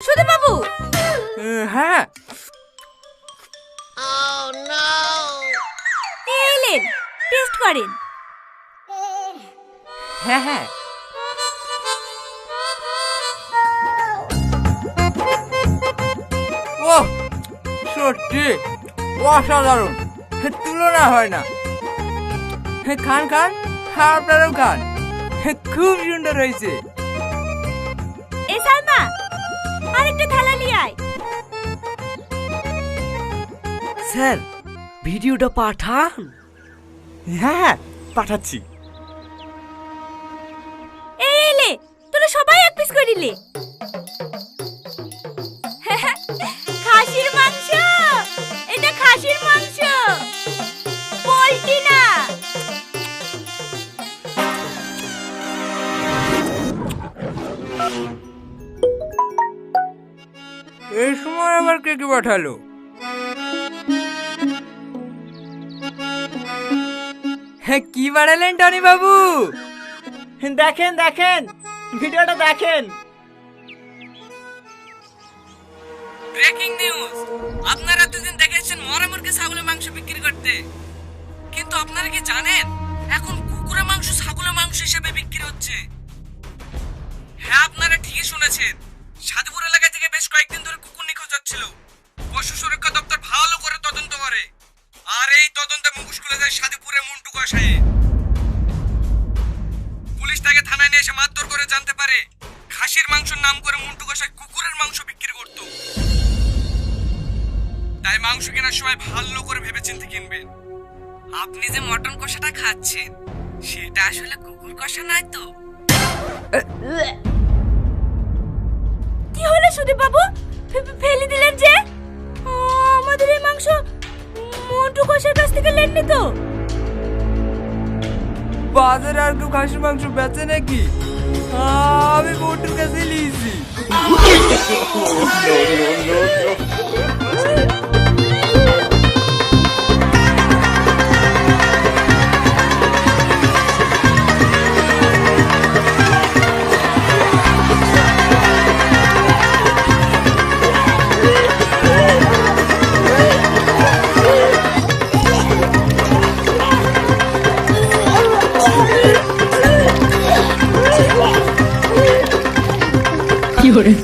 সুধীর বাবু হ্যাঁ। নিয়ে এলেন টেস্ট করেন। হ্যাঁ হ্যাঁ। ও সত্যি অসাধারণ। তুলনা হয় না। খান খান আপনারাও খান। খুব সুন্দর হয়েছে। আরেকটা থালা নিয়ে আয়। স্যার ভিডিওটা পাঠান। হ্যাঁ হ্যাঁ পাঠাচ্ছি। এই এলে তোরা সবাই এক পিস করিলে খাসির মাংস এটা খাসির মাংস। আবার কে কে পাঠালো? হ্যাঁ কি বাড়ালেন টনি বাবু? দেখেন দেখেন, ভিডিওটা দেখেন। ব্রেকিং নিউজ আপনারা দুদিন দেখেছেন মরা মুরগি ছাগলের মাংস বিক্রি করতে। কিন্তু আপনারা কি জানেন, এখন কুকুরের মাংস ছাগলের মাংস হিসেবে বিক্রি হচ্ছে? হ্যাঁ আপনারা ঠিকই শুনেছেন। সাধুপুর এলাকা থেকে বেশ কয়েকদিন ধরে কুকুর হচ্ছিল পশু সুরক্ষা দপ্তর ভালো করে তদন্ত করে। আর এই তদন্তে মুখোশ খুলে যায় সাধুপুরে মন্টু কষায়ে পুলিশ তাকে থানায় নিয়ে এসে মারধর করে জানতে পারে খাসির মাংসের নাম করে মন্টু কষায় কুকুরের মাংস বিক্রি করতো। তাই মাংস কেনার সময় ভালো করে ভেবেচিন্তে কিনবেন আপনি যে মটন কষাটা খাচ্ছেন সেটা আসলে কুকুর কষা নয় তো? কি হলো সুদীপ বাবু ফেলে দিলেন যে? আ, আমাদের এই মাংস মন্টু কষার কাছ থেকে লেননি তো? বাজারে আর কেউ খাসির মাংস বেচে নাকি? আমি মন্টুর কাছে নিয়েছি। 有人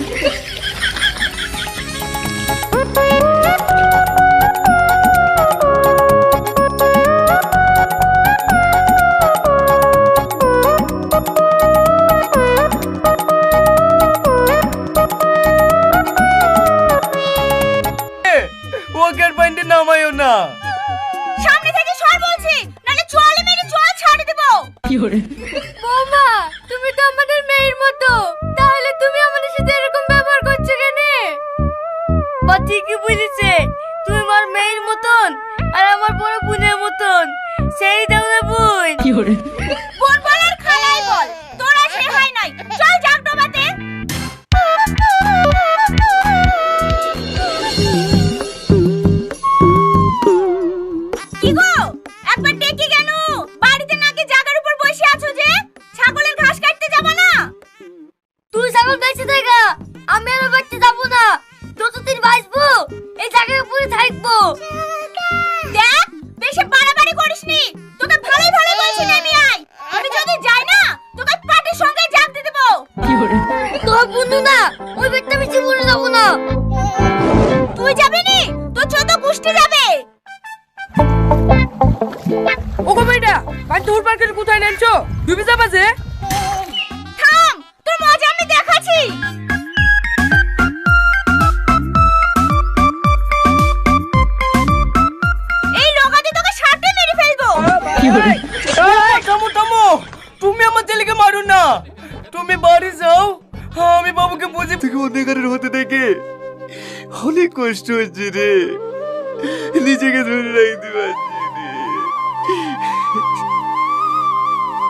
ছোট কুষ্টি যাবে। ওগো মেয়েটা ভাই তোর পার্কের কোথায় নেনছো ডুবে যাবা যে? থাম তোর মজা আমি দেখাচ্ছি। এই লোকাতে তোকে সাথে মেরে ফেলব। এই, থামো থামো। তুমি আমার ছেলেকে মারো না। তুমি বাড়ি যাও। আমি বাবুকে বুঝে থেকে অন্ধকারের হতে দেখে অনেক কষ্ট হচ্ছে রে। নিজেকে ধরে রাখতে পারছি রে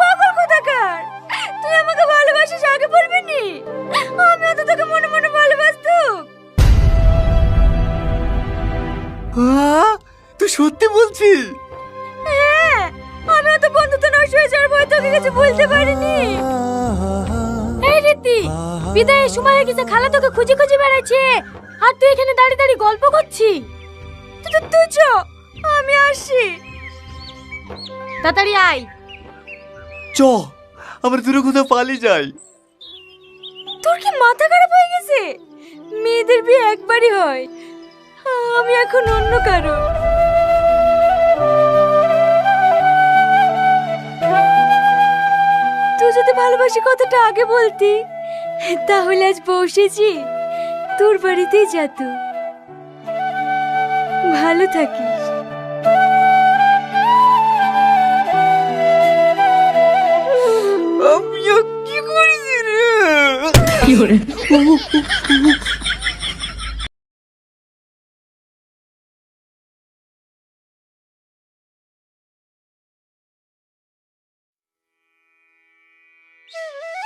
পাগল কোথাকার? তুই আমাকে ভালোবাসিস আগে বলবি নি? আমিও তো তোকে মনে মনে ভালোবাসতাম। তুই সত্যি বলছিস? হ্যাঁ আমিও তো বন্ধুত্ব নষ্ট হয়ে যাওয়ার ভয় তোকে কিছু বলতে পারিনি। এই বিদায়ের সময় হয়ে গেছে খালা তোকে খুঁজে খুঁজে বেড়াচ্ছে। আর তুই এখানে দাঁড়িয়ে দাঁড়িয়ে গল্প করছি তুই চ, আমি আসি। তাড়াতাড়ি আয়। চ আমরা দূরে কোথাও পালিয়ে যাই। তোর কি মাথা খারাপ হয়ে গেছে? মেয়েদের বিয়ে একবারই হয়। আমি এখন অন্য কারও। তুই যদি ভালোবাসি কথাটা আগে বলতি তাহলে আজ বসেছি। তোর বাড়িতেই যেত ভালো থাকিস। Yeah.